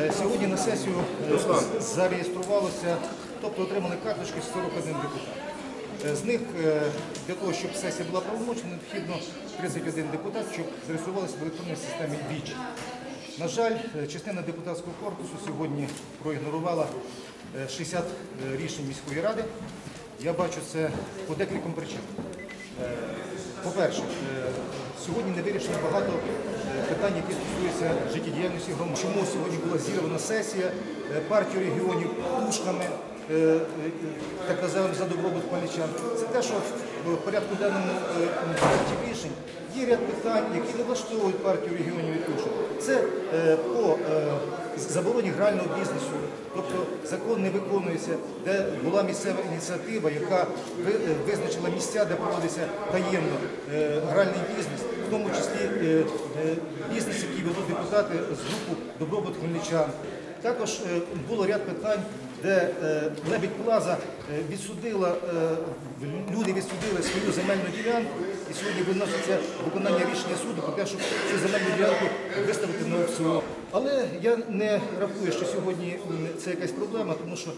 Е, Сьогодні на сесію е, зареєструвалося, тобто отримали карточки 41 депутат. Е, З них для того, щоб сесія була правомочна, необхідно 31 депутат, щоб зареєструвалися в електронній системі ВІЧ. На жаль, частина депутатського корпусу сьогодні проігнорувала е, 60 рішень міської ради. Я бачу це по декільком причинам. Е, По-перше, е, сьогодні не вирішено багато е, питань, які стосуються життєдіяльності громад. Чому сьогодні була зірвана сесія партію регіонів пушками, так називаємо за добробут хмельничан. Це те, що в порядку денному рішень є ряд питань, які не влаштовують партію регіонів і пушок. Це е, по е, забороні грального бізнесу, тобто закон не виконується, де була місцева ініціатива, яка е, визначила місця, де проводиться таємно е, гральний бізнес, в тому числі е, е, бізнес, який ведуть депутати з групи Добробут Хмельничан. Також е, було ряд питань, де е, Лебідь Плаза е, відсудила, е, люди відсудили свою земельну ділянку, і сьогодні виноситься виконання рішення суду про те, щоб цю земельну ділянку виставити на аукціон. Але я не рахую, що сьогодні це якась проблема, тому що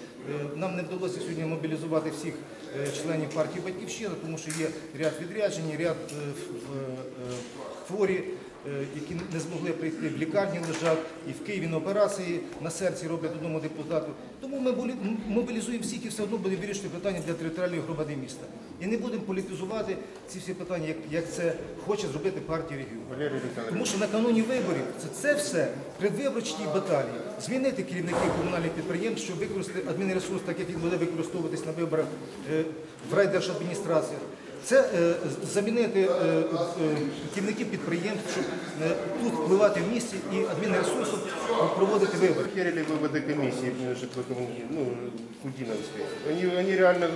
нам не вдалося сьогодні мобілізувати всіх членів партії Батьківщина, тому що є ряд відряджень, ряд хворі, які не змогли прийти в лікарні лежать, і в Києві на операції на серці роблять одному депутату. Тому ми мобілізуємо всіх і все одно будемо вирішити питання для територіальної громади міста. І не будемо політизувати ці всі питання, як, як це хоче зробити партія регіону. Тому що накануні виборів це, це все предвиборчі баталії. Змінити керівників комунальних підприємств, щоб використати адмінресурс, так як він буде використовуватись на виборах е, в райдержадміністраціях. Це е, з- замінити е, е, керівників підприємств, щоб е, тут впливати в місті і адмінресурсом проводити вибори. Херили выводы комиссии э, ЖКХ, ну, Кудиновской. Они, они реально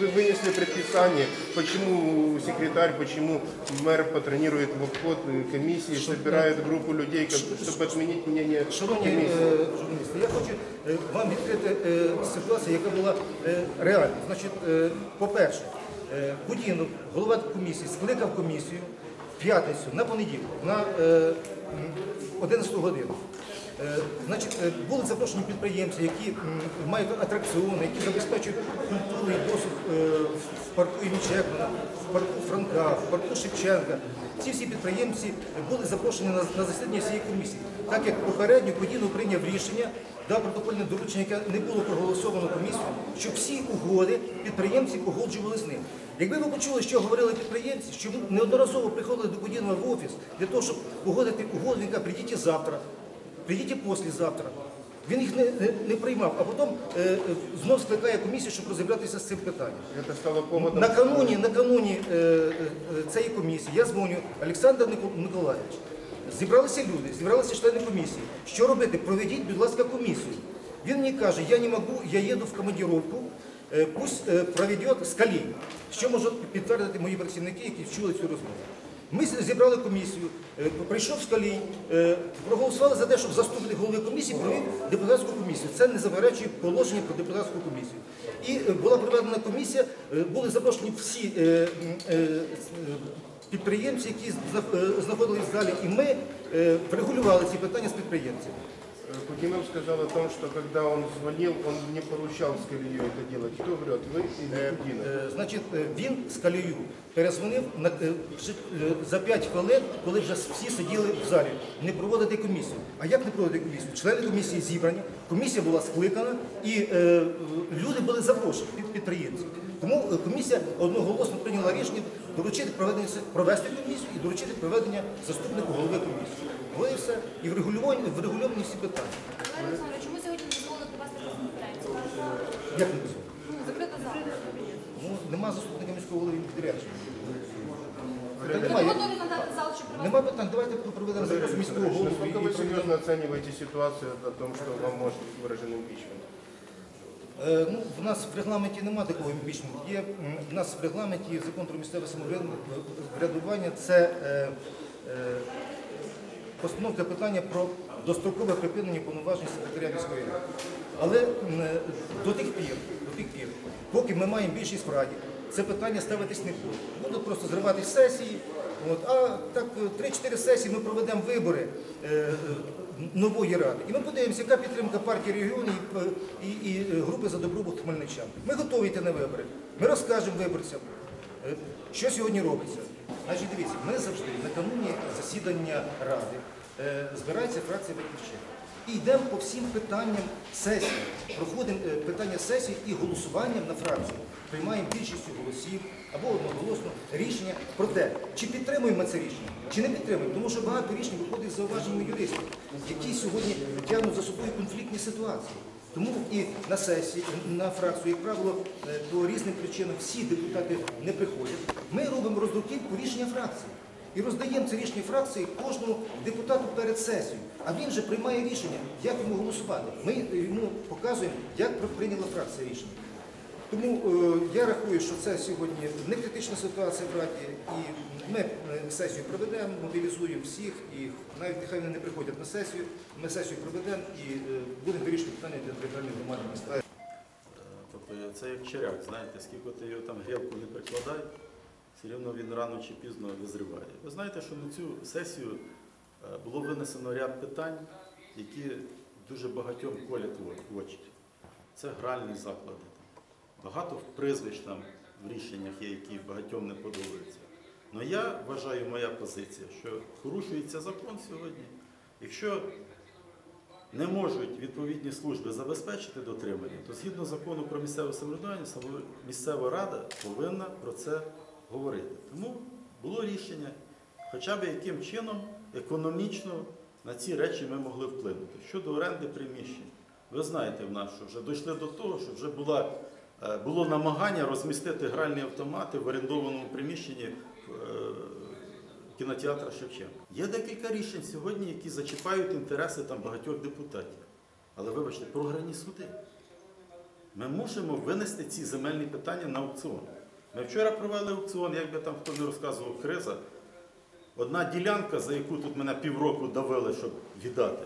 вы- вынесли предписание, почему секретарь, почему мэр патронирует в обход э, комиссии, собирает группу людей, как- чтобы отменить мнение Шановні е, комиссии. журналісти, я хочу е, вам відкрити е, ситуацію, яка була е, реальна. Значить, е, по-перше, е, Будінов, голова комісії, скликав комісію в п'ятницю на понеділок на е, 11 годину. Е, Значить, е, були запрошені підприємці, які мають атракціони, які забезпечують культуру і досуг е, в парку імені Чекмана, в парку Франка, в парку Шевченка. Ці всі підприємці були запрошені на, засідання цієї комісії. Так як попередньо Подінов прийняв рішення, дав протокольне доручення, яке не було проголосовано комісією, щоб всі угоди підприємці погоджували з ним. Якби ви почули, що говорили підприємці, що неодноразово приходили до Подінова в офіс для того, щоб погодити він каже, прийдіть завтра, прийдіть післязавтра. Він їх не, не, не приймав, а потім е, е, знов скликає комісію, щоб розібратися з цим питанням. Это стало поводом. Накануні, накануні е, е, цієї комісії я дзвоню Олександр Миколаївич. Зібралися люди, зібралися члени комісії. Що робити? Проведіть, будь ласка, комісію. Він мені каже, я не можу, я їду в командировку, е, пусть е, проведет Скалій. Що можуть підтвердити мої працівники, які чули цю розмову. Ми зібрали комісію, е, прийшов Скалій, е, проголосували за те, щоб заступник голови комісії провів депутатську комісію. Це не заперечує положення про депутатську комісію. І е, була проведена комісія, були запрошені всі підприємці, які знаходились в залі, і ми врегулювали ці питання з підприємцями. Э, Кудинов сказал о том, что когда он звонил, он не поручал Скалию это делать. Кто врет, вы или Кудинов? Е, Значить, е, він з Калію перезвонив на, е, вже, е, за 5 хвилин, коли вже всі сиділи в залі, не проводити комісію. А як не проводити комісію? Члени комісії зібрані, комісія була скликана і е, люди були запрошені під підприємці. Тому е, комісія одноголосно прийняла рішення доручити проведення провести комісію і доручити проведення заступнику голови комісії. Ось і все. І врегулювані, врегульовані всі питання. Олег Олександрович, чому сьогодні не дозволили провести прес-конференцію? Як не дозволено? Ну, закрита зала. Ну, нема заступника міського голови підрядження. Ви Немає. готові надати зал, щоб провести? Нема питань, давайте проведемо зараз міського голову. Насколько і вы проведемо. серьезно оцениваете ситуацию о том, что вам может быть выражен импичмент? Е, Ну, в нас в регламенті немає такого імпічменту. Є в нас в регламенті закон про місцеве самоврядування це е, е, постановка питання про дострокове припинення повноважень секретаря міської ради. Але е, до тих пір, до тих пір, поки ми маємо більшість в раді, це питання ставитись не буде. Будуть просто зриватись сесії. От, а так е, 3-4 сесії ми проведемо вибори. Е, е, нової ради. І ми подивимося, яка підтримка партії регіонів і, і, і групи за добробут хмельничан. Ми готові йти на вибори. Ми розкажемо виборцям, е, що сьогодні робиться. Значить, дивіться, ми завжди накануні засідання ради збирається фракція «Батьківщина». І йдемо по всім питанням сесії. Проходимо е, питання сесії і голосуванням на фракцію. Приймаємо більшістю голосів або одноголосно рішення про те, чи підтримуємо це рішення, чи не підтримуємо. Тому що багато рішень виходить з зауваженнями юристів, які сьогодні тягнуть за собою конфліктні ситуації. Тому і на сесії, на фракцію, як правило, е, по різним причинам всі депутати не приходять. Ми робимо роздруківку рішення фракції. І роздаємо це рішення фракції кожному депутату перед сесією. А він же приймає рішення, як йому голосувати. Ми йому показуємо, як прийняла фракція рішення. Тому е, я рахую, що це сьогодні не критична ситуація в Раді, і ми е, сесію проведемо, мобілізуємо всіх, і навіть нехай вони не приходять на сесію, ми сесію проведемо і е, будемо вирішувати питання для територіальної громади міста. Тобто це як черяк, знаєте, скільки ти його там грілку не прикладай, все одно він рано чи пізно визріває. Ви знаєте, що на цю сесію е, було винесено ряд питань, які дуже багатьом колять в очі. Це гральні заклади. Багато прізвищ там в рішеннях є, які багатьом не подобаються. Але я вважаю, моя позиція, що порушується закон сьогодні. Якщо не можуть відповідні служби забезпечити дотримання, то згідно закону про місцеве самоврядування, місцева рада повинна про це говорити. Тому було рішення, хоча б яким чином економічно на ці речі ми могли вплинути. Щодо оренди приміщень, ви знаєте в нас, що вже дійшли до того, що вже була, е, було намагання розмістити гральні автомати в орендованому приміщенні е, кінотеатра Шевченка. Є декілька рішень сьогодні, які зачіпають інтереси там багатьох депутатів. Але вибачте, програні суди. Ми мусимо винести ці земельні питання на аукціон. Ми вчора провели аукціон, як би там хто не розказував, криза. Одна ділянка, за яку тут мене півроку давили, щоб віддати.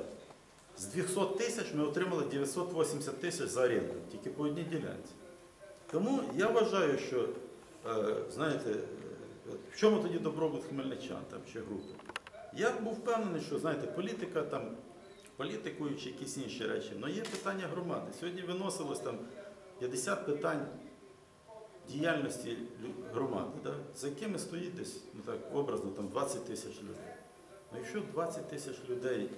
З 200 тисяч ми отримали 980 тисяч за оренду, тільки по одній ділянці. Тому я вважаю, що, е, знаєте, е, в чому тоді добробут хмельничан там, чи групи? Я був впевнений, що знаєте, політика там, політикою чи якісь інші речі, але є питання громади. Сьогодні виносилось там 50 питань діяльності громади, да? за якими стоїть десь, ну так, образно, там 20 тисяч людей. Ну, якщо 20 тисяч людей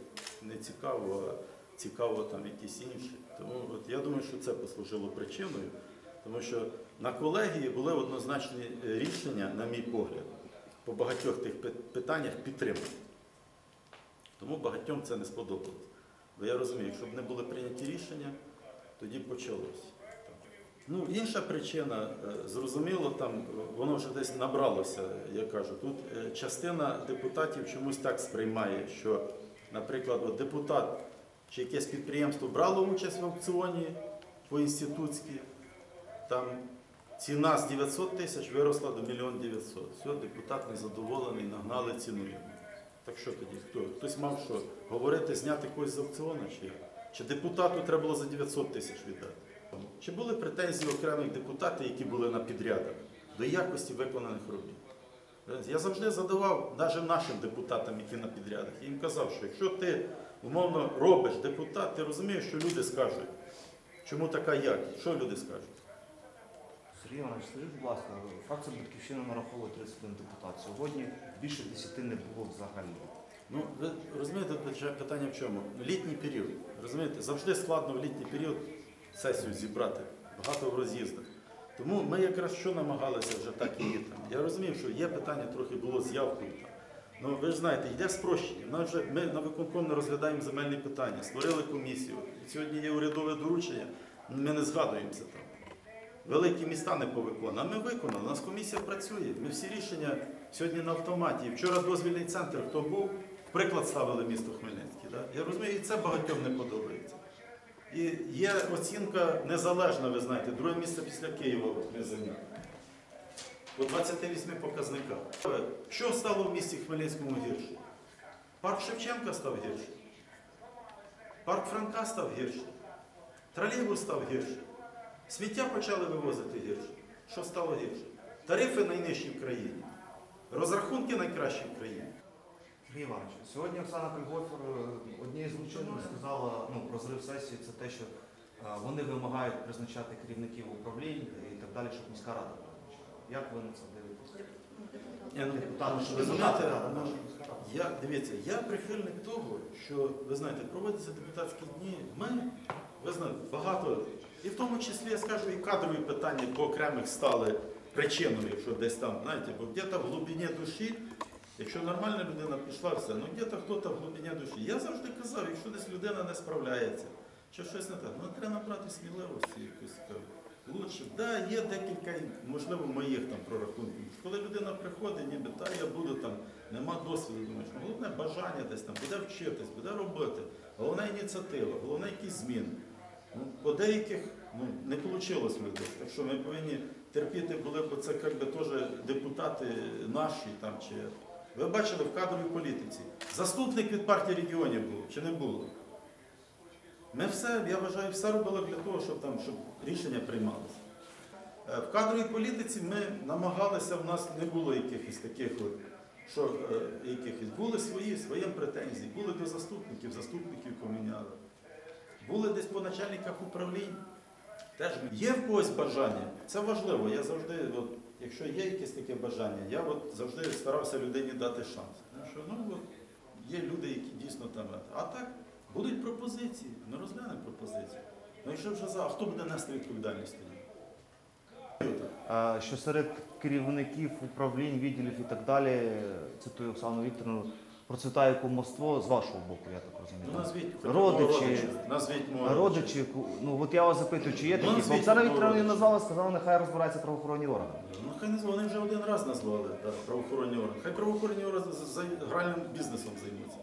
не цікаво, а цікаво там якісь інші, тому от я думаю, що це послужило причиною, тому що на колегії були однозначні е, рішення, на мій погляд, по багатьох тих питаннях підтримати. Тому багатьом це не сподобалось. Бо я розумію, якщо б не були прийняті рішення, тоді почалось. Ну, інша причина, е, зрозуміло, там е, воно вже десь набралося, я кажу. Тут е, частина депутатів чомусь так сприймає, що, наприклад, от депутат чи якесь підприємство брало участь в аукціоні по інститутськи, там ціна з 900 тисяч виросла до 1 мільйон 900. Все, депутат незадоволений, нагнали ціну. Так що тоді? Хто? Хтось мав що? Говорити, зняти когось з аукціону чи? Чи депутату треба було за 900 тисяч віддати? Чи були претензії окремих депутатів, які були на підрядах до якості виконаних робіт? Я завжди задавав навіть нашим депутатам, які на підрядах, я їм казав, що якщо ти умовно робиш депутат, ти розумієш, що люди скажуть, чому така якість, що люди скажуть? Сергій Іванович, скажіть, будь ласка, фракція Батьківщина нараховує 31 депутат. Сьогодні більше 10 не було взагалі. Ну, ви розумієте, пита- питання в чому? Літній період. Розумієте, завжди складно в літній період сесію зібрати, багато в роз'їздах. Тому ми якраз що намагалися вже так і там. Я розумів, що є питання трохи було з явкою там. Ну ви ж знаєте, йде спрощення. Ми, вже, ми на виконком не розглядаємо земельні питання, створили комісію. Сьогодні є урядове доручення, ми не згадуємося там. Великі міста не повиконали, а ми виконали. У нас комісія працює. Ми всі рішення сьогодні на автоматі. Вчора дозвільний центр, хто був, приклад ставили місто Хмельницький. Да? Я розумію, і це багатьом не подобається. І є оцінка незалежна, ви знаєте, друге місце після Києва ми зайняли. По 28 показниках. Що стало в місті Хмельницькому гірше? Парк Шевченка став гірше. Парк Франка став гірше. Тролейбус став гірше. Сміття почали вивозити гірше. Що стало гірше? Тарифи найнижчі в країні. Розрахунки найкращі в країні. Сергій Іванович, сьогодні Оксана Кольгофер однією з злочинних сказала ну, про зрив сесії, це те, що е, вони вимагають призначати керівників управлінь і так далі, щоб міська рада призначала. Як ви на це дивитесь? Я, Депутати, що ви знаєте, да, наша міська рада. Я дивіться, я прихильник того, що ви знаєте, проводяться депутатські дні. Ми, ви знаєте, багато, і в тому числі я скажу, і кадрові питання по окремих стали причиною, що десь там, знаєте, бо где-то в глибині душі, якщо нормальна людина пішла, все, ну где-то хто-то в глибині душі. Я завжди казав, якщо десь людина не справляється, чи щось не так, ну треба набрати сміливості якусь. Лучше, да, є декілька, можливо, моїх там прорахунків. Коли людина приходить, ніби та я буду там, нема досвіду, думаєш, ну, головне бажання десь там, буде вчитись, буде робити, головна ініціатива, головне якісь зміни. Ну, по деяких ну, не вийшло людей. Так що ми повинні терпіти були, бо це як би, теж депутати наші там чи. Ви бачили в кадровій політиці. Заступник від партії регіонів був чи не було? Ми все, я вважаю, все робили для того, щоб там щоб рішення приймалися. Е, В кадровій політиці ми намагалися, в нас не було якихось таких, що е, якихось були свої, свої претензії, були до заступників, заступників поміняли. Були десь по начальниках управлінь. Теж є в когось бажання. Це важливо. Я завжди, от, якщо є якесь таке бажання, я от завжди старався людині дати шанс. Що ну, от, є люди, які дійсно там. А так, будуть пропозиції, ми розглянемо пропозиції. Ну якщо вже за, а хто буде нести відповідальність? Е, Що серед керівників управлінь, відділів і так далі, цитую Оксану Вікторовну, процвітає кумовство з вашого боку, я так розумію. Ну, назвіть Родичі. Назвіть мого Родичі, ку- ну от я вас запитую, чи є Ну, такі? назвіть Оксана одного Вікторовна родича. назвала, сказала, нехай розбираються правоохоронні органи. Ну, хай назвали, вони вже один раз назвали так, правоохоронні органи. Хай правоохоронні органи за- за гральним бізнесом займуться.